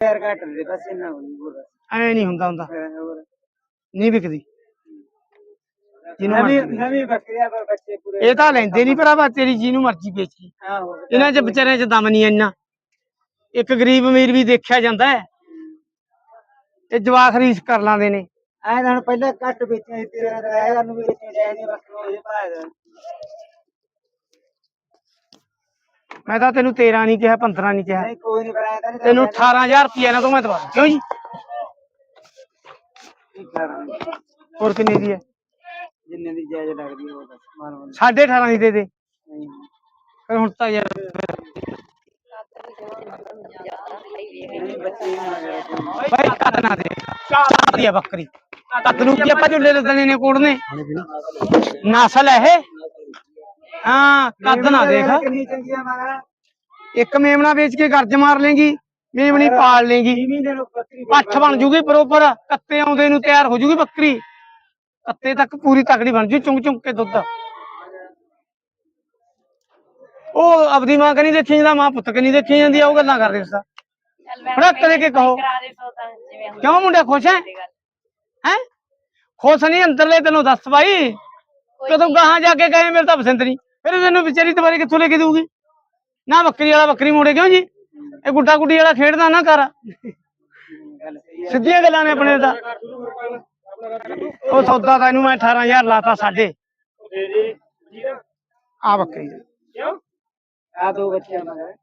ਯਾਰ ਘੱਟ ਦੇ ਬਸ ਇੰਨਾ ਹੋਈ ਹੋਰ ਐ ਨਹੀਂ ਹੁੰਦਾ ਹੁੰਦਾ। ਹੋਰ। ਨਹੀਂ ਵਿਕਦੀ। ਜਿਹਨੂੰ ਨਵੀਂ ਮਰਜ਼ੀ ਨਵੀਂ ਬੱਕਰੀਆਂ ਪਰ ਬੱਚੇ ਪੂਰੇ ਇਹ ਤਾਂ ਲੈਂਦੇ ਨਹੀਂ ਭਰਾਵਾ ਤੇਰੀ ਜਿਹਨੂੰ ਮਰਜ਼ੀ ਵੇਚ। ਇਹਨਾਂ 'ਚ ਵਿਚਾਰਿਆਂ 'ਚ ਦਮ ਨਹੀਂ ਇੰਨਾ। ਇੱਕ ਗਰੀਬ ਅਮੀਰ ਵੀ ਦੇਖਿਆ ਜਾਂਦਾ ਹੈ। ਇਹ ਜਵਾਕ ਰੀਸ ਕਰ ਲਾਂਦੇ ਨੇ। ਆਏ ਤਾਂ ਹੁਣ ਪਹਿਲਾਂ ਘੱਟ ਵੇਚਿਆ ਸੀ ਤੇਰੇ ਨਾਲ ਆਇਆ ਨੂੰ ਵੀ ਵੇਚਣੇ ਚਾਹੀਦੇ ਬੱਕਰੀਆਂ ਉਹਦੇ ਭਾਅ ਮੈਂ ਤਾਂ ਤੈਨੂੰ 13 ਨਹੀਂ ਕਿਹਾ 15 ਨਹੀਂ ਕਿਹਾ। ਨਹੀਂ ਕੋਈ ਨਹੀਂ ਕਰਾਇਆ ਤਾਂ ਨਹੀਂ ਤੈਨੂੰ 18000 ਰੁਪਏ ਇਹਨਾਂ ਤੋਂ ਮੈਂ ਦਵਾ ਦੂੰ। ਕਿਉਂ ਜੀ? ਹੋਰ ਕਿੰਨੇ ਦੀ ਹੈ? ਜਿੰਨੇ ਦੀ ਜਾਇਜ਼ ਲੱਗਦੀ ਹੈ ਉਹ ਦੱਸ ਮਾਰ ਮਾਰ। 18.5 ਦੀ ਦੇ ਫਿਰ ਹੁਣ ਤਾਂ ਯਾਰ ਨਹੀਂ ਬੱਚੇ ਬਾਈ ਕੱਦ ਨਾ ਦੇ। ਚਾਰ ਦੀ ਬੱਕਰੀ। ਕੱਦ ਨੂੰ ਕੀ ਆਪਾਂ ਝੁੱਲੇ ਲੱਦਣੇ ਨੇ ਕੋੜਨੇ ਨਸਲ ਹੈ ਇਹ। ਹਾਂ ਕੱਦ ਨਾ ਦੇਖ। ਕਿੰਨੀ ਮਗਰ ਇੱਕ ਮੇਮਣਾ ਵੇਚ ਕੇ ਗਰਜ ਮਾਰ ਲੇਗੀ ਮੇਮਣੀ ਪਾਲ ਲੇਗੀ। ਪੱਠ ਬਣ ਜੂਗੀ ਬਰੋਬਰ ਕੱਤੇ ਆਉਂਦੇ ਨੂੰ ਤਿਆਰ ਹੋ ਜੂਗੀ ਬੱਕਰੀ। ਕੱਤੇ ਤੱਕ ਪੂਰੀ ਤਕੜੀ ਬਣ ਜੂ ਚੁੰਗ ਚੁੰਗ ਕੇ ਦੁੱਧ। ਉਹ ਆਪਦੀ ਮਾਂ ਕਨੀ ਦੇਖੀ ਜਾਂਦਾ ਮਾਂ ਪੁੱਤ ਕਨੀ ਦੇਖੀ ਜਾਂਦੀ ਆ ਉਹ ਗੱਲਾਂ ਕਰਦੇ ਸਦਾ ਬੜਾ ਕਦੇ ਕੇ ਕਹੋ। ਕਿਉਂ ਮੁੰਡਾ ਖੁਸ਼ ਹੈ? ਹੈ? ਖੁਸ਼ ਨਹੀਂ ਅੰਦਰਲੇ ਤੈਨੂੰ ਦੱਸ ਬਾਈ। ਕਦੋਂ ਗਾਹਾਂ ਜਾ ਕੇ ਕਹੇ ਮੇਰੇ ਤਾਂ ਪਸੰਦ ਨਹੀਂ। ਫਿਰ ਮੈਨੂੰ ਵਿਚਾਰੀ ਦੁਬਾਰੇ ਕਿੱਥੋਂ ਲੈ ਕੇ ਦੇਊਗੀ? ਨਾ ਬੱਕਰੀ ਵਾਲਾ ਬੱਕਰੀ ਮੋੜੇ ਕਿਉਂ ਜੀ? ਇਹ ਗੁੱਡਾ ਗੁੱਡੀ ਵਾਲਾ ਖੇਡਦਾ ਨਾ ਕਰ। ਸਿੱਧੀਆਂ ਗੱਲਾਂ ਨੇ ਆਪਣੇ ਦਾ ਉਹ ਸੌਦਾ ਤਾਂ ਇਹਨੂੰ ਮੈਂ 18000 ਲਾਤਾ ਸਾਡੇ। ਆ ਬੱਕਰੀ। ਦਾ। ਆ ਦੋ। ਬੱਚੇ ਆ? ਮਗਰ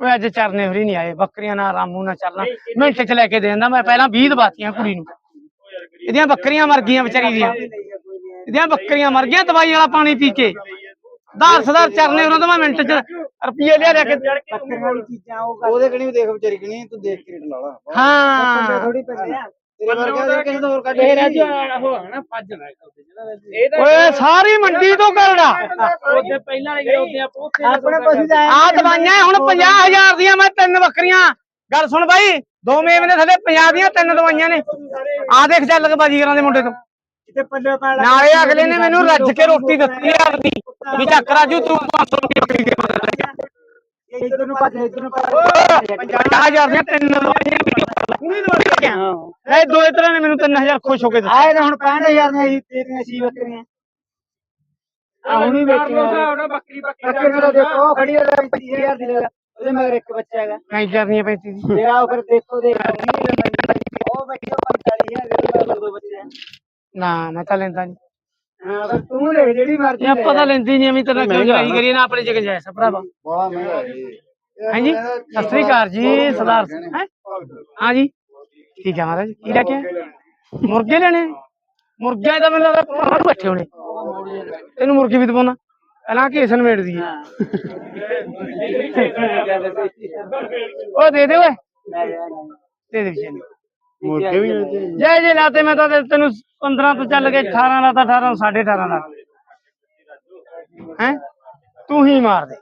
ਓਏ ਅੱਜ ਚਰਨੇ ਫਰੀ ਨਹੀਂ ਆਏ। ਬੱਕਰੀਆਂ ਨਾਲ ਰਾਮੂ ਨਾਲ ਚੱਲਣਾ ਮਿੰਟ ਚ ਲੈ ਕੇ ਦੇ ਦਿੰਦਾ। ਮੈਂ ਪਹਿਲਾਂ 20 ਦਵਾਤੀਆਂ ਕੁੜੀ ਨੂੰ। ਇਹਦੀਆਂ ਬੱਕਰੀਆਂ ਮਰ ਗਈਆਂ ਵਿਚਾਰੀ ਦੀਆਂ। ਇਹਦੀਆਂ ਬੱਕਰੀਆਂ ਮਰ ਗਈਆਂ ਦਵਾਈ ਵਾਲਾ ਪਾਣੀ ਪੀ ਕੇ। ਦਾਰ ਸਦਾਰ ਚਰਨੇ ਉਹਨਾਂ ਤੋਂ ਮੈਂ ਮਿੰਟ ਚ ਰੁਪਈਏ ਲਿਆ ਲਿਆ ਕੇ ਬੱਕਰੀਆਂ ਵਾਲੀ ਚੀਜ਼ਾਂ ਉਹ ਉਹਦੇ ਕਣੀ ਵੀ ਦੇਖ ਵਿਚਾਰੀ ਕਣੀ ਤੂੰ ਦੇਖ ਕੇ ਰੇਟ ਲਾ। ਲਾ ਹਾਂ ਥੋੜੀ ਤੇਰੇ ਵਰਗਾ ਦੇ ਕਿਸੇ ਤੋਂ ਹੋਰ ਕੱਢ ਨਾ ਓਏ ਸਾਰੀ ਮੰਡੀ ਤੋਂ ਕਰੜਾ। ਉਹਦੇ ਪਹਿਲਾਂ ਵਾਲੇ ਉੱਥੇ ਆਪਣੇ ਪਸ਼ੂ ਦਾ ਆ ਦਵਾਈਆਂ ਹੁਣ 50000 ਦੀਆਂ ਮੈਂ ਤਿੰਨ ਬੱਕਰੀਆਂ। ਗੱਲ ਸੁਣ ਬਾਈ ਦੋ ਮੇਵਨੇ ਥੱਲੇ 50 ਦੀਆਂ ਤਿੰਨ ਦਵਾਈਆਂ ਨੇ। ਆ ਦੇਖ ਚੱਲ ਕੇ ਬਾਜੀਗਰਾਂ ਦੇ ਮੁੰਡੇ ਤੋਂ। ਕਿਤੇ ਪੱਲੇ ਪੈਣ ਨਾਲੇ ਅਗਲੇ ਨੇ ਮੈਨੂੰ ਰੱਜ ਕੇ ਰੋਟੀ ਦਿੱਤੀ ਯਾਰ ਦੀ ਵੀ ਚੱਕ ਰਾਜੂ ਤੂੰ 500 ਰੁਪਏ ਬੱਕਰੀ ਦੇ ਮਦਦ ਲੈ ਇਧਰ ਨੂੰ ਭੱਜ ਇਧਰ ਨੂੰ ਭੱਜ। 50000 ਦੀਆਂ ਤਿੰਨ ਦਵਾਈਆਂ ਪੂਰੀ ਦਵਾਈਆਂ ਇਹ ਦੋ ਤਰ੍ਹਾਂ ਨੇ ਮੈਨੂੰ 3000 ਖੁਸ਼ ਹੋ ਕੇ ਦਿੱਤਾ। ਆਏ ਤਾਂ ਹੁਣ 65000 ਦੀਆਂ ਹੀ ਤੇਰੀਆਂ ਸੀ ਬੱਕਰੀਆਂ। ਆ ਹੁਣ ਵੀ ਵੇਚੀਆਂ ਬੱਕਰੀ ਬੱਕਰੀ ਦਾ ਦੇਖੋ ਉਹ ਖੜੀ ਹੈ 25000 ਦੀ ਲੈ ਲਾ। ਉਹਦੇ ਮਗਰ ਇੱਕ ਬੱਚਾ ਹੈਗਾ। ਨਹੀਂ ਕਰਨੀਆਂ ਪੈਂਤੀ ਦੀ ਮੇਰਾ ਉਹ ਫਿਰ ਦੇਖੋ ਦੇਖ। ਉਹ ਬੱਚਾ 45000 ਦੇ ਦੋ ਬੱਚੇ ਆ। ਨਾ ਮੈਂ ਤਾਂ ਲੈਂਦਾ ਨਹੀਂ ਹਾਂ ਫਿਰ ਤੂੰ ਲੈ ਜਿਹੜੀ ਮਰਜ਼ੀ ਇਹ ਆਪਾਂ ਤਾਂ ਲੈਂਦੀ ਨਹੀਂ ਐਵੇਂ ਤੇਰਾ ਕਿਉਂ ਜਰਾਈ ਕਰੀਏ ਨਾ ਆਪਣੇ ਜਗ ਜਾਇਸਾ ਭਰਾਵਾ। ਬੜਾ ਮਹਿੰਗਾ ਹੈ ਹਾਂਜੀ ਸਤਿ ਸ੍ਰੀ ਅਕਾਲ ਜੀ ਸਰਦਾਰ ਹੈ? ਹਾਂ ਜੀ। ਠੀਕ ਹੈ ਮਹਾਰਾਜ ਕੀ ਲੈ ਕੇ ਆਏ? ਮੁਰਗੇ ਲੈਣੇ? ਮੁਰਗੇ ਤਾਂ ਮੈਨੂੰ ਲੱਗਦਾ ਬਾਹਰ ਬੈਠੇ ਹੋਣੇ। ਤੈਨੂੰ ਮੁਰਗੀ ਵੀ ਦਵਾਉਣਾ। ਪਹਿਲਾਂ ਕੇਸ ਨਵੇੜ ਦੀ ਉਹ ਦੇ ਦੇ ਓਏ। ਦੇ ਦੇ ਵਿਚਾਰੀ ਮੁਰਗੇ ਵੀ ਜੈ। ਜੈ। ਲਾਤੇ ਮੈਂ ਤਾਂ ਤੈਨੂੰ 15 ਤੋਂ ਚੱਲ ਕੇ 18 ਲਾਤਾ 18 18.5 ਲਾ ਹੈ? ਤੂੰ ਹੀ ਮਾਰ ਦੇ।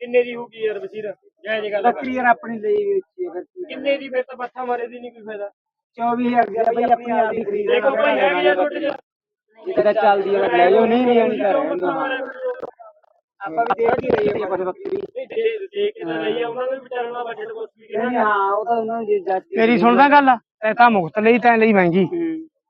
ਕਿੰਨੇ ਦੀ ਹੋਊਗੀ ਯਾਰ ਵਸੀਰ? ਜੈ ਜੀ ਗੱਲ। ਬੱਕਰੀ ਯਾਰ ਆਪਣੀ ਲਈ ਵੇਚੀ ਫਿਰ ਕਿੰਨੇ ਦੀ ਫਿਰ ਤਾਂ ਬੱਠਾ ਮਾਰੇ ਦੀ ਨਹੀਂ ਕੋਈ ਫਾਇਦਾ? 24000 ਦੀ ਬਈ ਆਪਣੀ ਆਪ ਦੀ ਖਰੀਦ ਦੇਖੋ ਭਾਈ ਹੈਗੀ ਆ ਛੋਟੇ ਜਿਹਾ। ਜਿਹੜਾ ਚੱਲਦੀ ਹੈ ਲੈ ਜਾਓ ਨਹੀਂ ਨਹੀਂ ਆਣੀ ਕਰ ਆਪਾਂ ਵੀ ਦੇਖ ਹੀ ਦੇ ਦੇ ਕੇ ਤਾਂ ਲਈ ਆ ਉਹਨਾਂ ਨੂੰ ਵਿਚਾਰਾਂ ਦਾ ਬਜਟ ਕੁਛ ਵੀ ਨਹੀਂ ਹਾਂ ਉਹ ਤਾਂ ਉਹਨਾਂ ਨੂੰ ਜੇ ਜੱਜ ਤੇਰੀ ਸੁਣਦਾ ਗੱਲ? ਤੈ ਤਾਂ ਮੁਕਤ ਲਈ ਤੈਂ ਲਈ ਮਹਿੰਗੀ।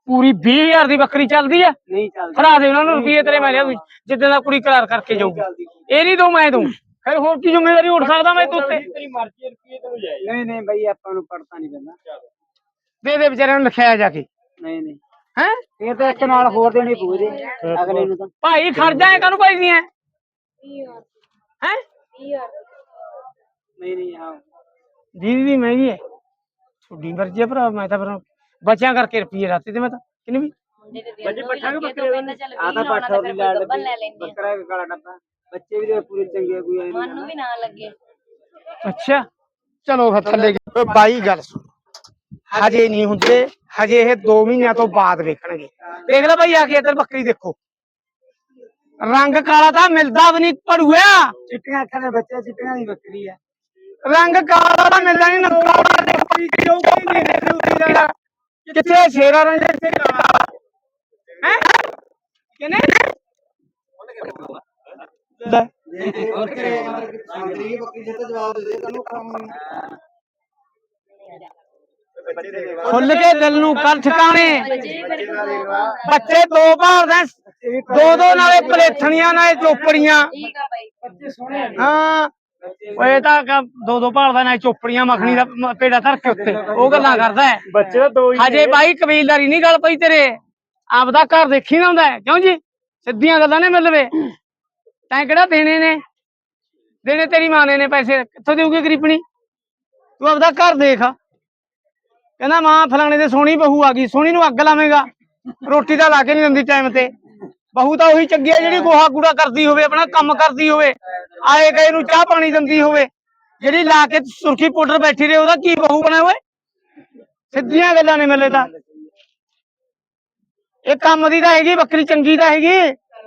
ਪੂਰੀ 20000 ਦੀ ਬੱਕਰੀ ਚੱਲਦੀ ਆ। ਨਹੀਂ ਚੱਲਦੀ। ਫੜਾ ਦੇ ਉਹਨਾਂ ਨੂੰ ਰੁਪਏ ਤੇਰੇ ਮੈਂ ਲਿਆ ਜਿੱਦਾਂ ਦਾ ਕੁੜੀ ਕਰਾਰ ਕਰਕੇ ਜਾਊਗੀ। ਇਹ ਨਹੀਂ ਦਊ ਮੈਂ ਦਊ। ਫਿਰ ਹੋਰ ਕੀ ਜ਼ਿੰਮੇਵਾਰੀ ਉੱਠ ਸਕਦਾ ਮੈਂ ਤੂੰ ਉੱਤੇ? ਤੇਰੀ ਮਰਜ਼ੀ ਰੁਪਏ ਤੈਨੂੰ ਜਾਏ। ਨਹੀਂ ਨਹੀਂ ਬਈ ਆਪਾਂ ਨੂੰ ਪੜਤਾ ਨਹੀਂ ਪੈਂਦਾ। ਦੇ ਦੇ ਵਿਚਾਰਿਆਂ ਨੂੰ ਲਿਖਿਆ ਜਾ ਕੇ। ਨਹੀਂ ਨਹੀਂ। ਹੈ? ਫਿਰ ਤਾਂ ਇੱਕ ਨਾਲ ਹੋਰ ਦੇਣੀ ਪੂਰੇ ਅਗਲੇ ਨੂੰ ਤਾਂ। ਭਾਈ ਖਰਚਾ ਹੈ ਕਾਹਨੂੰ ਭਾਈ ਦੀਆਂ? ਹੈ? ਨਹੀਂ ਨਹੀਂ ਹਾਂ। ਦੀਦੀ ਦੀ ਮਹਿੰਗੀ ਹੈ। ਛੁੱਡੀ ਮਰਜ਼ੀ ਹੈ ਭਰਾ ਮੈਂ ਤਾਂ ਫਿਰ ਬੱਚਿਆਂ ਕਰਕੇ ਰੁਪਏ ਰਾਤੇ ਤੇ ਮੈਂ ਤਾਂ। ਕਿੰਨੇ ਵੀ? ਬੱਜੇ ਪੱਠਾ ਕੇ ਬੱਕਰੇ ਆ ਤਾਂ ਪਾਠਾ ਦੀ। ਲਾਲ ਬੱਕਰਾ ਵੀ ਕਾਲਾ ਡੱਬਾ। ਬੱਚੇ ਵੀ ਦੇ ਪੂਰੇ ਚੰਗੇ ਕੋਈ ਆਏ ਮਨ ਨੂੰ ਵੀ ਨਾ ਲੱਗੇ। ਅੱਛਾ। ਚਲੋ ਫਿਰ ਥੱਲੇ ਓਏ ਬਾਈ ਗੱਲ ਸੁਣ। ਹਜੇ ਨਹੀਂ ਹੁੰਦੇ। ਹਜੇ ਇਹ 2 ਮਹੀਨਿਆਂ ਤੋਂ ਬਾਅਦ ਵੇਖਣਗੇ। ਦੇਖ ਲੈ ਬਾਈ ਆ ਕੇ ਇੱਧਰ ਬੱਕਰੀ ਦੇਖੋ। ਰੰਗ ਕਾਲਾ ਤਾਂ ਮਿਲਦਾ ਵੀ ਨਹੀਂ ਪੜੂਆ ਚਿੱਟੀਆਂ ਅੱਖਾਂ ਦੇ ਬੱਚੇ ਚਿੱਟੀਆਂ ਦੀ ਬੱਕਰੀ ਆ। ਰੰਗ ਕਾਲਾ ਤਾਂ ਮਿਲਦਾ ਨਹੀਂ ਨਕਾਲਾ ਦੇ ਬੱਕਰੀ ਕਿਉਂ ਕੋਈ ਨਹੀਂ ਦੇ ਕਿੱਥੇ ਸ਼ੇਰਾ ਰੰਗ ਕਿੱਥੇ ਕਾਲਾ। ਹੈ? ਕਿਨੇ ਲੈ, ਖੁੱਲ ਕੇ ਦਿਲ ਨੂੰ ਕਰ ਠਿਕਾਣੇ। ਬੱਚੇ ਦੋ ਭਾਲਦੇ ਦੋ ਦੋ ਨਾਲੇ ਪਲੇਥਣੀਆਂ ਨਾਲੇ ਚੋਪੜੀਆਂ। ਠੀਕ ਆ ਬਾਈ ਹਾਂ। ਓਏ ਤਾਂ ਦੋ ਦੋ ਭਾਲਦਾ ਨਾਲੇ ਚੋਪੜੀਆਂ ਮੱਖਣੀ ਦਾ ਪੇੜਾ ਧਰ ਕੇ ਉੱਤੇ। ਉਹ ਗੱਲਾਂ ਕਰਦਾ ਹੈ। ਬੱਚੇ ਤਾਂ ਦੋ ਹੀ ਹਜੇ ਬਾਈ ਕਬੀਲਦਾਰੀ ਨਹੀਂ ਗੱਲ ਪਈ ਤੇਰੇ। ਆਪਦਾ ਘਰ ਦੇਖੀ ਨਾ ਹੁੰਦਾ ਕਿਉਂ ਜੀ? ਸਿੱਧੀਆਂ ਗੱਲਾਂ ਨੇ ਮਿਲਵੇ। ਤੈਂ ਕਿਹੜਾ ਦੇਣੇ ਨੇ? ਦੇਣੇ ਤੇਰੀ ਮਾਂ ਨੇ ਨੇ ਪੈਸੇ। ਕਿੱਥੋਂ ਦੇਊਗੀ ਗਰੀਬਣੀ? ਤੂੰ ਆਪਦਾ ਘਰ ਦੇਖ। ਕਹਿੰਦਾ ਮਾਂ, ਫਲਾਣੇ ਦੇ ਸੋਹਣੀ ਬਹੂ ਆ ਗਈ, ਸੋਹਣੀ ਨੂੰ ਅੱਗ ਲਾਵੇਂਗਾ। ਰੋਟੀ ਤਾਂ ਲਾ ਕੇ ਨਹੀਂ ਦਿੰਦੀ ਟਾਈਮ ਤੇ। ਬਹੂ ਤਾਂ ਉਹੀ ਚੰਗੀ ਆ ਜਿਹੜੀ ਗੋਹਾ ਕੂੜਾ ਕਰਦੀ ਹੋਵੇ, ਆਪਣਾ ਕੰਮ ਕਰਦੀ ਹੋਵੇ, ਆਏ ਗਏ ਨੂੰ ਚਾਹ ਪਾਣੀ ਦਿੰਦੀ ਹੋਵੇ। ਜਿਹੜੀ ਲਾ ਕੇ ਸੁਰਖੀ ਪਾਊਡਰ ਬੈਠੀ ਰਹੇ, ਉਹਦਾ ਕੀ ਬਹੂ ਬਣੇ ਓਏ? ਸਿੱਧੀਆਂ ਗੱਲਾਂ ਨੇ ਮਿਲੇ ਤਾਂ। ਇਹ ਕੰਮ ਦੀ ਤਾਂ ਹੈਗੀ, ਬੱਕਰੀ ਚੰਗੀ ਤਾਂ ਹੈਗੀ।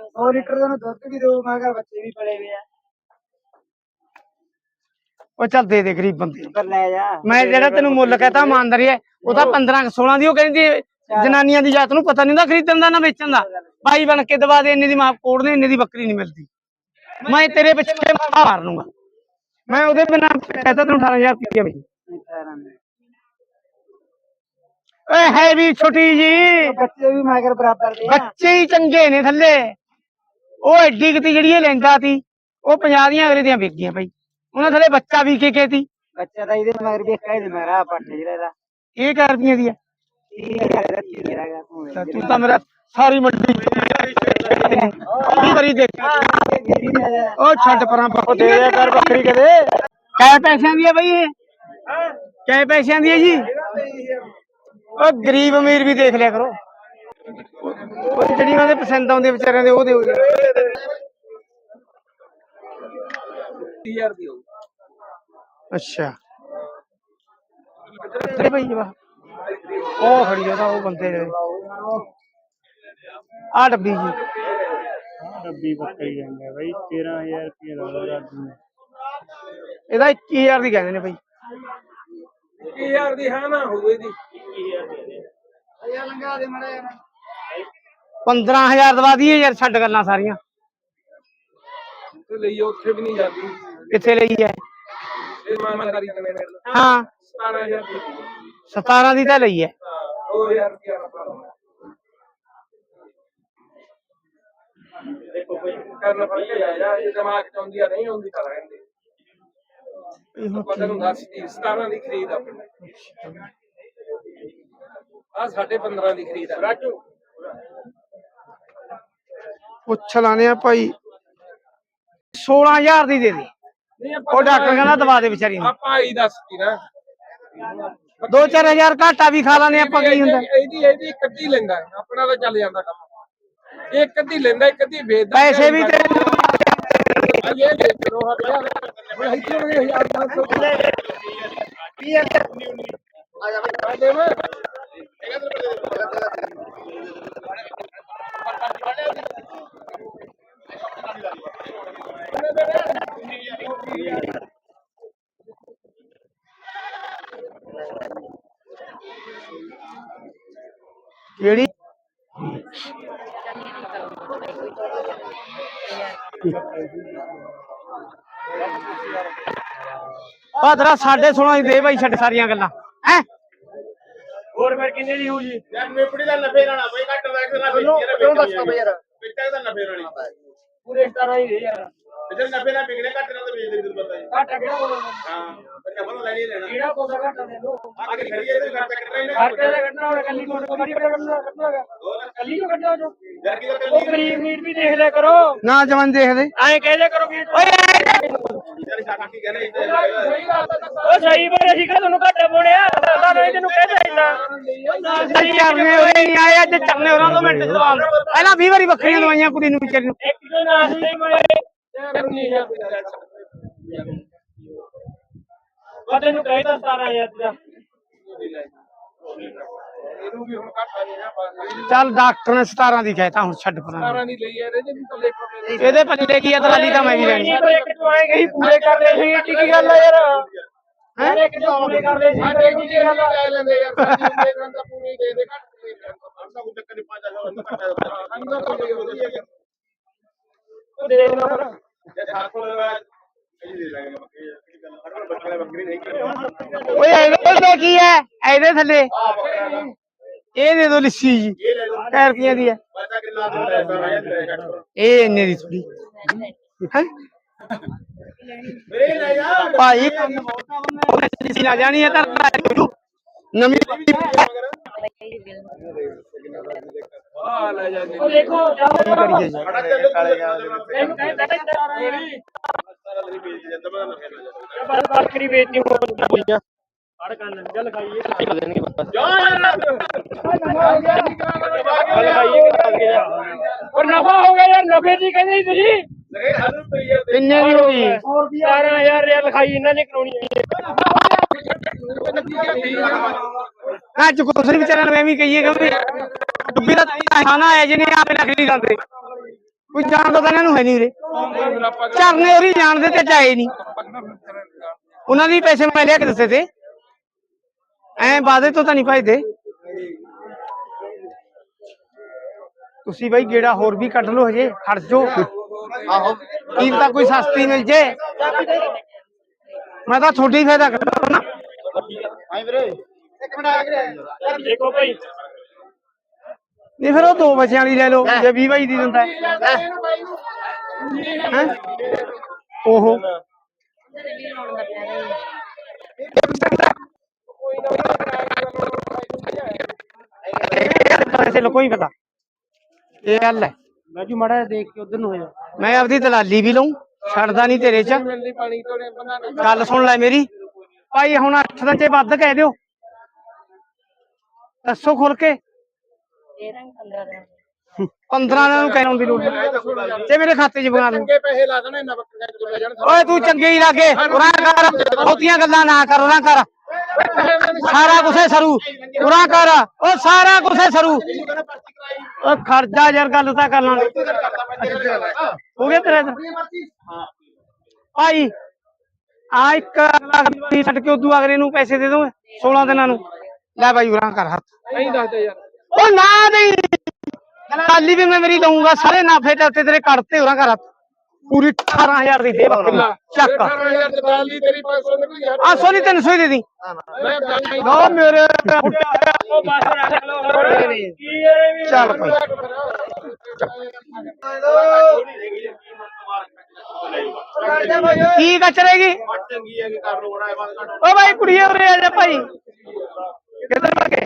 100 ਲੀਟਰ ਦਾ ਦੁੱਧ ਵੀ ਦੋ, ਮੈਂ ਕਿਹਾ ਬੱਚੇ ਵੀ ਪਲੇ ਵੇ ਆ। ਉਹ ਚੱਲ ਦੇ ਦੇ ਗਰੀਬ ਬੰਦੇ ਨੂੰ। ਪਰ ਲੈ ਜਾ। ਮੈਂ ਜਿਹੜਾ ਤੈਨੂੰ ਮੁੱਲ ਕਹਤਾ ਇਮਾਨਦਾਰੀ ਹੈ ਉਹ ਤਾਂ 15 16 ਦੀ ਉਹ ਕਹਿੰਦੀ ਜਨਾਨੀਆਂ ਦੀ ਜਾਤ ਨੂੰ ਪਤਾ ਨਹੀਂ ਹੁੰਦਾ ਖਰੀਦਣ ਦਾ ਨਾ ਵੇਚਣ ਦਾ। ਬਾਈ ਬਣ ਕੇ ਦਵਾ ਦੇ ਇੰਨੇ ਦੀ ਮਾਂ ਕੋੜ ਨੇ ਇੰਨੇ ਦੀ ਬੱਕਰੀ ਨਹੀਂ ਮਿਲਦੀ। ਮੈਂ ਤੇਰੇ ਪਿੱਛੇ ਮਾਰ ਲੂੰਗਾ। ਮੈਂ ਉਹਦੇ ਬਿਨਾ ਕਹਤਾ ਤੈਨੂੰ 18000 ਰੁਪਏ ਬਈ ਓਏ ਹੈ ਵੀ ਛੋਟੀ ਜੀ। ਬੱਚੇ ਵੀ ਮੈਂ ਕਰ ਬਰਾਬਰ ਦੇ ਬੱਚੇ ਹੀ ਚੰਗੇ ਨੇ ਥੱਲੇ। ਉਹ ਐਡੀ ਕਿਤੇ ਜਿਹੜੀ ਇਹ ਲੈਂਦਾ ਸੀ ਉਹ 50 ਦੀਆਂ ਅਗਲੇ ਦੀਆਂ ਵਿਕ ਗਈਆਂ ਭਾਈ ਉਹਨਾਂ ਥੱਲੇ ਬੱਚਾ ਵੀ ਕੇ ਕੇ ਤੀ ਬੱਚਾ ਤਾਂ ਇਹਦੇ ਮਗਰ ਵੀ ਕਹਿ ਦੇ ਮੇਰਾ ਪੱਟ ਜਿਹੜਾ ਦਾ ਇਹ ਕਰ ਰੁਪਈਆਂ ਦੀ ਤੂੰ ਤਾਂ ਮੇਰਾ ਸਾਰੀ ਮੰਡੀ ਕੀ ਕਰੀ ਦੇਖ। ਉਹ ਛੱਡ ਪਰਾਂ ਬਾਪੂ ਦੇ ਦਿਆ ਕਰ ਬੱਕਰੀ ਕਦੇ? ਕੈ ਪੈਸਿਆਂ ਦੀ ਆ ਬਈ ਇਹ? ਕੈ ਪੈਸਿਆਂ ਦੀ ਹੈ ਜੀ? ਉਹ ਗਰੀਬ ਅਮੀਰ ਵੀ ਦੇਖ ਲਿਆ ਕਰੋ। ਉਹ ਜਿਹੜੀ ਉਹਨਾਂ ਦੇ ਪਸੰਦ ਆਉਂਦੇ ਵਿਚਾਰਿਆਂ ਦੇ ਉਹ ਦਿਓ ਜੀ 30000 ਦੀ ਹੋਊ ਅੱਛਾ ਕਿੱਥੇ ਪਈ ਜਵਾ ਉਹ ਖੜੀ ਉਹਦਾ ਉਹ ਬੰਦੇ ਨੇ ਆ ਡੱਬੀ ਜੀ ਡੱਬੀ ਬੱਕਰੀ ਜਾਂਦੇ ਬਾਈ 13000 ਰੁਪਏ ਦਾ ਰਾਜੂ ਇਹਦਾ 21000 ਦੀ ਕਹਿੰਦੇ ਨੇ ਬਈ 21000 ਦੀ ਹਾਂ ਨਾ ਹੋਵੇ ਦੀ 15000 ਦਵਾ ਦਈਏ ਯਾਰ ਛੱਡ ਗੱਲਾਂ ਸਾਰੀਆਂ ਤੇ ਲਈ ਉੱਥੇ ਵੀ ਨਹੀਂ ਜਾਂਦੀ ਕਿੱਥੇ ਲਈ ਹੈ। ਹਾਂ। 17000 ਦੀ 17 ਦੀ ਤਾਂ ਲਈ ਹੈ। ਆ ਨਹੀਂ ਆਉਂਦੀ ਤਾਂ ਰਹਿਣ ਦੇ ਪਤਾ ਨੂੰ ਦੱਸ ਦੀ 17 ਦੀ ਖਰੀਦ ਸਾਡੇ 15 ਦੀ ਖਰੀਦ ਆ ਰਾਜੂ ਪੁੱਛ ਲਾਣੇ ਆ ਭਾਈ। 16000 ਦੀ ਦੇ ਦੇ। ਉਹ ਡਾਕਟਰ ਕਹਿੰਦਾ ਦਵਾ ਦੇ ਵਿਚਾਰੀ ਨੂੰ। ਆਪਾਂ ਹੀ ਦੱਸਦੀ ਨਾ। 2-4000 ਘਾਟਾ ਵੀ ਖਾ ਲਾਣੇ ਆਪਾਂ ਕੀ ਹੁੰਦਾ? ਇਹਦੀ ਇਹਦੀ ਇੱਕ ਅੱਧੀ ਲੈਂਦਾ ਹੈ, ਆਪਣਾ ਤਾਂ ਚੱਲ ਜਾਂਦਾ ਕੰਮ। ਇਹ ਇੱਕ ਅੱਧੀ ਲੈਂਦਾ ਇੱਕ ਅੱਧੀ ਵੇਚਦਾ। ਪੈਸੇ ਵੀ ਤੇ ਇਹ ਦੇਖ ਲੋ ਹੱਥ ਹੁਣ ਇੱਥੇ ਵੀ 1500 ਕੀ ਹੈ? ਆ ਜਾ ਬਈ। ਕਿਹੜੀ? ਪਾਦਰਾ 16.5 ਦੀ ਦੇ ਭਾਈ ਛੱਡ ਸਾਰੀਆਂ ਗੱਲਾਂ। ਹੈ? ਹੋਰ ਫਿਰ ਕਿੰਨੇ ਦੀ ਹੋਊ ਜੀ? ਯਾਰ ਮੇਪੜੀ ਦਾ ਨਫੇ ਰਾਣਾ ਬਈ ਘੱਟ ਰੱਖ ਨਾ ਕਿਉਂ ਦੱਸੋ ਬਈ? ਯਾਰ? ਪਿੱਟਾ ਦਾ ਨਫੇ ਰਾਣੀ ਪੂਰੇ 17 ਹੀ ਦੇ ਯਾਰ। ਜੇ ਨਫੇ ਨਾ ਵਿਕਣੇ ਘੱਟ ਨਾਲ ਤਾਂ ਵੇਚ ਦੇ ਤੈਨੂੰ ਪਤਾ ਹੀ ਘਾਟਾ ਕਿਹੜਾ ਬੋਲਦਾ ਹਾਂ ਬੱਚਾ ਬਣਾ ਲੈਣੀ ਲੈਣਾ। ਕਿਹੜਾ ਕੋਦਾ ਘਾਟਾ ਦੇ ਲੋ ਆ ਕੇ ਖੜੀ ਇਹਦੇ ਘਰ ਤੱਕ ਟ੍ਰੇਨ ਘਾਟੇ ਦਾ ਕੱਢਣਾ ਹੋਵੇ ਕੱਲੀ ਕੋਲ ਕਮਰੀ ਕੱਢਣਾ ਕੱਢਣਾ ਕੱਲੀ ਨੂੰ ਕੱਢਣਾ ਜੋ ਯਾਰ ਕੀ ਤਾਂ ਉਹ ਗਰੀਬ ਨੀਰ ਵੀ ਦੇਖ ਲਿਆ ਕਰੋ। ਨਾ ਜਵਨ ਦੇਖਦੇ ਐਂ ਕਹਿ ਲਿਆ ਕਰੋ ਵੀ ਓਏ ਯਾਰ ਸਾਡਾ ਕੀ ਕਹਿੰਦੇ ਇੱਥੇ ਸਹੀ ਗੱਲ ਤਾਂ ਉਹ ਸਹੀ ਪਰ ਅਸੀਂ ਤੁਹਾਨੂੰ ਘਾਟਾ ਪਾਉਣਿਆ ਸਾਨੂੰ ਇਹ ਤੈਨੂੰ ਕਹਿ ਚਾਹੀਦਾ ਸਹੀ ਚਰਨੇ ਹੋਏ ਨਹੀਂ ਆਏ ਅੱਜ ਹੋਰਾਂ ਤੋਂ ਮਿੰਟ ਜਵਾਬ ਪਹਿਲਾਂ 20 ਵਾਰੀ ਬੱਕਰੀਆਂ ਦਵਾਈਆਂ ਕੁੜੀ ਨੂੰ ਵਿਚਾਰੀ ਨੂੰ। ਇੱਕ ਜੋ ਨਾਸ ਨਹੀਂ ਮਰੇ ਉਹ ਤੈਨੂੰ ਕਹਿਦਾ 17000 ਦਾ ਇਹਨੂੰ ਵੀ ਹੁਣ ਘੱਟ ਨਹੀਂ ਨਾ ਬਸ ਚੱਲ ਡਾਕਟਰ ਨੇ 17 ਦੀ ਕਹਿਤਾ ਹੁਣ ਛੱਡ ਪਰਾਂ। ਸਾਰਾ ਨਹੀਂ ਲਈ ਯਾਰ ਇਹਦੇ ਵੀ ਤਾਂ ਲੈ ਪਵੇ ਇਹਦੇ ਪੱਲੇ ਕੀ ਅਤਰਾਲੀ ਤਾਂ ਮੈਂ ਵੀ ਲੈਣੀ। ਪਰ ਇੱਕ ਤੋਂ ਆਏਗਾ ਹੀ ਪੂਰੇ ਕਰ ਲੈ ਸੀ ਇਹ ਕੀ ਗੱਲ ਆ ਯਾਰ? ਹੈ? ਇੱਕ ਤੋਂ ਪੂਰੇ ਕਰ ਲੈ ਸੀ ਸਾਡੇ ਕੀ ਗੱਲ ਲੈ ਲੈਂਦੇ ਯਾਰ ਸਾਡੀ ਦੇ ਗੰਦਾ ਪੂਰੀ ਦੇ ਦੇ ਘੱਟ ਦੇ ਅੰਦਾ ਕੋਈ ਚੱਕਰ ਨਹੀਂ ਪਾਜਾ ਅੰਦਾ ਘੱਟ ਅੰਦਾ ਕੋਈ ਵਧੀਆ ਉਹ ਦੇ ਦੇਣਾ ਪਰ ਓਏ ਇਹਦੇ ਤੇ ਕੀ ਹੈ ਇਹਦੇ ਥੱਲੇ। ਇਹ ਦੇ ਦੋ ਲੱਸੀ ਜੀ ਕੈ ਰੁਪਈਆਂ ਦੀ ਹੈ। ਇਹ ਇੰਨੇ ਦੀ ਥੋੜੀ ਹੈ? ਭਾਈ ਲੱਸੀ ਨਾ ਜਾਣੀ ਹੈ ਤਾਂ ਨਵੀਂ ਦੇਖੋ ਕੀ ਕਰੀਏ ਜੀ ਬੱਕਰੀ ਵੇਚਣੀ ਹੋਣੀ ਫੜ ਕੰਨ ਗੱਲ ਖਾਈਏ ਔਰ ਨਫਾ ਹੋ ਗਿਆ ਯਾਰ ਨਫੇ ਦੀ ਕਹਿੰਦੇ ਸੀ ਤੁਸੀਂ ਕਿੰਨੇ ਦੀ ਹੋਈ 17000 ਰਿਆ ਲਿਖਾਈ ਇਹਨਾਂ ਨੇ ਕਰਾਉਣੀ ਹੈ ਨਾ ਚੁੱਕੋ ਤੁਸੀਂ ਵਿਚਾਰਿਆਂ ਨੂੰ ਐਵੇਂ ਕਹੀਏ ਕਿ ਵੀ ਡੁੱਬੀ ਦਾ ਖਾਣਾ ਹੈ ਜਿਹਨੇ ਆਪੇ ਲੱਗ ਨਹੀਂ ਜਾਂਦੇ ਕੋਈ ਜਾਣਦਾ ਤਾਂ ਇਹਨਾਂ ਨੂੰ ਹੈ ਨਹੀਂ ਵੀਰੇ ਚਰਨੇ ਹੋਰੀ ਜਾਣਦੇ ਤੇ ਚਾਹੇ ਨਹੀਂ। ਉਹਨਾਂ ਦੀ ਪੈਸੇ ਮੈਂ ਲਿਆ ਕੇ ਦਿੱਤੇ ਤੇ। ਐ ਵਾਦੇ ਤੋਂ ਤਾਂ ਨਹੀਂ ਭਜਦੇ। ਤੁਸੀਂ ਬਾਈ ਗੇੜਾ ਹੋਰ ਵੀ ਕੱਢ ਲਓ ਹਜੇ ਖੜ ਜੋ ਆਹੋ। ਕੀ ਤਾਂ ਕੋਈ ਸਸਤੀ ਮਿਲ ਜੇ। ਮੈਂ ਤਾਂ ਤੁਹਾਡੀ ਫਾਇਦਾ ਕਰਦਾ ਨਾ। ਦੇਖੋ ਭਾਈ। ਨਹੀਂ ਫਿਰ ਉਹ ਦੋ ਬੱਚਿਆਂ ਵਾਲੀ ਲੈ ਲਓ ਜੇ 20 ਬਾਈ ਦੀ ਦਿੰਦਾ। ਹੈ ਹੈਂ? ਓਹੋ। ਪੈਸੇ ਲੋਕੋ ਹੀ ਪਤਾ। ਇਹ ਹੱਲ ਹੈ ਰਾਜੂ ਮਾੜਾ ਦੇਖ ਕੇ ਉਧਰ ਨੂੰ ਹੋ ਜਾ। ਮੈਂ ਆਪਦੀ ਦਲਾਲੀ ਵੀ ਲਊਂ ਛੱਡਦਾ ਨਹੀਂ ਤੇਰੇ ਚ। ਗੱਲ ਸੁਣ ਲੈ ਮੇਰੀ। ਭਾਈ ਹੁਣ 8 ਦਿਨ ਚ ਵੱਧ ਕਹਿ ਦਿਓ। ਦੱਸੋ ਖੁੱਲ ਕੇ। 15 ਦਿਨਾਂ ਨੂੰ ਕਹਿਣ ਦੀ ਲੋੜ ਨਹੀਂ। ਤੇ ਮੇਰੇ ਖਾਤੇ 'ਚ ਬਣਾ ਦੂੰ ਪੈਸੇ ਲਾ ਦੇਣਾ ਇਹਨਾਂ ਬੱਕਰੀਆਂ ਚ ਤੁਰੇ ਜਾਣ। ਓਏ ਤੂੰ ਚੰਗੇ ਹੀ ਲਾਗੇ। ਉਰਾਂ ਕਰ ਬਹੁਤੀਆਂ ਗੱਲਾਂ ਨਾ ਕਰ ਉਰਾਂ ਕਰ। ਸਾਰਾ ਕੁਛ ਸਰੂ। ਉਰਾਂ ਕਰ। ਓ ਸਾਰਾ ਕੁਛ ਸਰੂ। ਓ ਖਰਜਾ ਯਾਰ ਗੱਲ ਤਾਂ ਕਰ ਲਾਂਗੇ। ਹੋ ਗਿਆ ਤੇਰਾ ਤਾਂ? ਭਾਈ ਆ ਇੱਕ ਛੱਡ ਕੇ ਉਦੋਂ ਅਗਲੇ ਨੂੰ ਪੈਸੇ ਦੇ ਦੋ 16 ਦਿਨਾਂ ਨੂੰ। ਲੈ ਭਾਈ ਉਰਾਂ ਕਰ ਹੱਥ। ਨਹੀਂ ਦੱਸਦੇ ਯਾਰ। ਉਹ ਨਾ ਨਹੀਂ। ਕਾਲੀ ਵੀ ਮੈਂ ਮੇਰੀ ਲਊਂਗਾ ਸਾਰੇ ਨਾਫੇ ਤੇ ਉੱਤੇ ਤੇਰੇ ਕੱਢਤੇ ਹੋਰਾਂ ਘਰ ਪੂਰੀ 18000 ਦੀ ਦੇ ਬੱਕਰੀ ਚੱਕ। 18000 ਦੀ ਦਾਲ ਦੀ ਤੇਰੀ 500 ਨਿਕਲੀ ਯਾਰ ਆ ਸੋਨੀ 300 ਹੀ ਦੇ ਦੀ। ਮੈਂ ਜਾਣਾ ਹੀ ਲੋ ਮੇਰੇ ਉਹ ਬਸ ਰੱਖ ਲਓ ਕੀ ਯਾਰ ਇਹ ਵੀ ਚੱਲ ਭਾਈ। ਕੀ ਕਚਰੇਗੀ ਚੰਗੀ ਹੈ ਕਿ ਕਰ ਲੋ ਬੜਾ ਬੰਦ ਕਰ ਓ ਭਾਈ ਕੁੜੀਏ ਉਰੇ ਆ ਜਾ ਭਾਈ। ਕਿੱਧਰ ਲੱਗੇ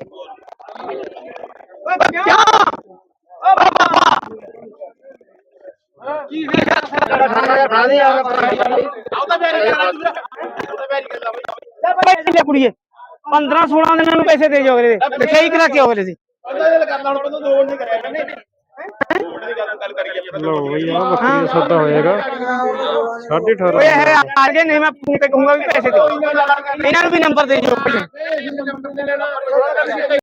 ਪੈਸੇ ਕੁੜੀਏ 15 16 ਦਿਨਾਂ ਨੂੰ ਪੈਸੇ ਦੇ ਜੋ ਅਗਲੇ ਦੇ ਲਿਖਾਈ ਕਰਾ ਕੇ ਅਗਲੇ ਦੀ ਉਹਦਾ ਬਈ ਆ ਬੱਕਰੀ ਦਾ ਸੌਦਾ ਹੋਏਗਾ 18.5 ਓਏ ਇਹ ਆ ਗਏ ਨਹੀਂ ਮੈਂ ਫੋਨ ਤੇ ਕਹੂੰਗਾ ਵੀ ਪੈਸੇ ਦਿਓ ਇਹਨਾਂ ਨੂੰ ਵੀ ਨੰਬਰ ਦੇ ਦਿਓ ਇਹ